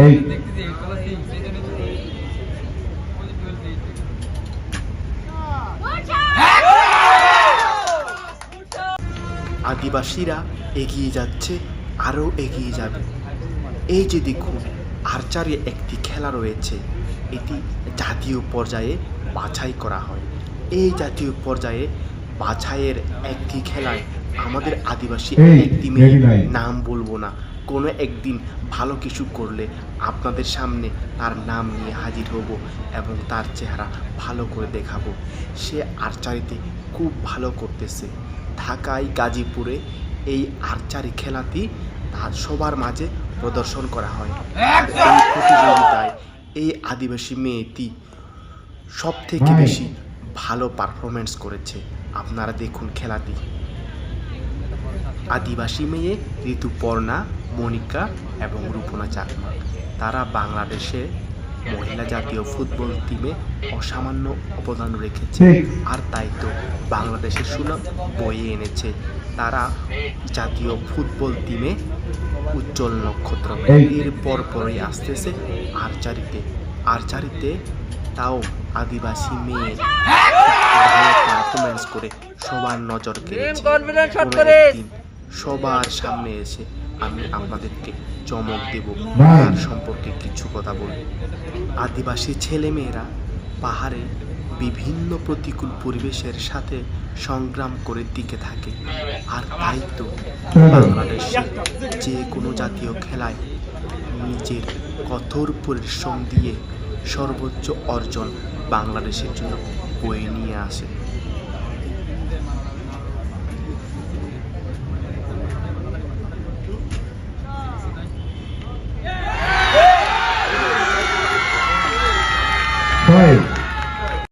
আদিবাসীরা এগিয়ে যাচ্ছে, আরও এগিয়ে যাবে। এই যে দেখুন, আর্চারি একটি খেলা রয়েছে। এটি জাতীয় পর্যায়ে বাছাই করা হয়। এই জাতীয় পর্যায়ে বাছাইয়ের একটি খেলায় আমাদের আদিবাসী একটি মেয়ে ready nine. নাম বলব না। কোনো একদিন ভালো কিছু করলে আপনাদের সামনে তার নাম নিয়ে হাজির হব এবং তার চেহারা ভালো করে দেখাবো। সে আর্চারিতে খুব ভালো করতেছে। ঢাকায় গাজীপুরে এই আর্চারি খেলাটি তার সবার মাঝে প্রদর্শন করা হয়। এই প্রতিযোগিতায় এই আদিবাসী মেয়েটি সব থেকে বেশি ভালো পারফরমেন্স করেছে। আপনারা দেখুন খেলাটি। আদিবাসী মেয়ে ঋতুপর্ণা মনিকা এবং রূপনা চাকমা। তারা বাংলাদেশে মহিলা জাতীয় ফুটবল টিমে অসামান্য অবদান রেখেছে আর তাই তো বাংলাদেশের সুনাম বয়ে এনেছে। তারা জাতীয় ফুটবল টিমে উজ্জ্বল নক্ষত্র। এর পর পরই আসতেছে আর্চারিতে। আর্চারিতে তাও আদিবাসী মেয়ে পারফরমেন্স করে সবার নজর কেড়েছে। সবার সামনে এসে আমি আপনাদেরকে চমক দেব। তার সম্পর্কে কিছু কথা বলব। আদিবাসী ছেলেমেয়েরা পাহাড়ে বিভিন্ন প্রতিকূল পরিবেশের সাথে সংগ্রাম করে টিকে থাকে। আর তাই তো বাংলাদেশে যে কোনো জাতীয় খেলায় নিজের কঠোর পরিশ্রম দিয়ে সর্বোচ্চ অর্জন বাংলাদেশের জন্য বয়ে নিয়ে আসে। হয়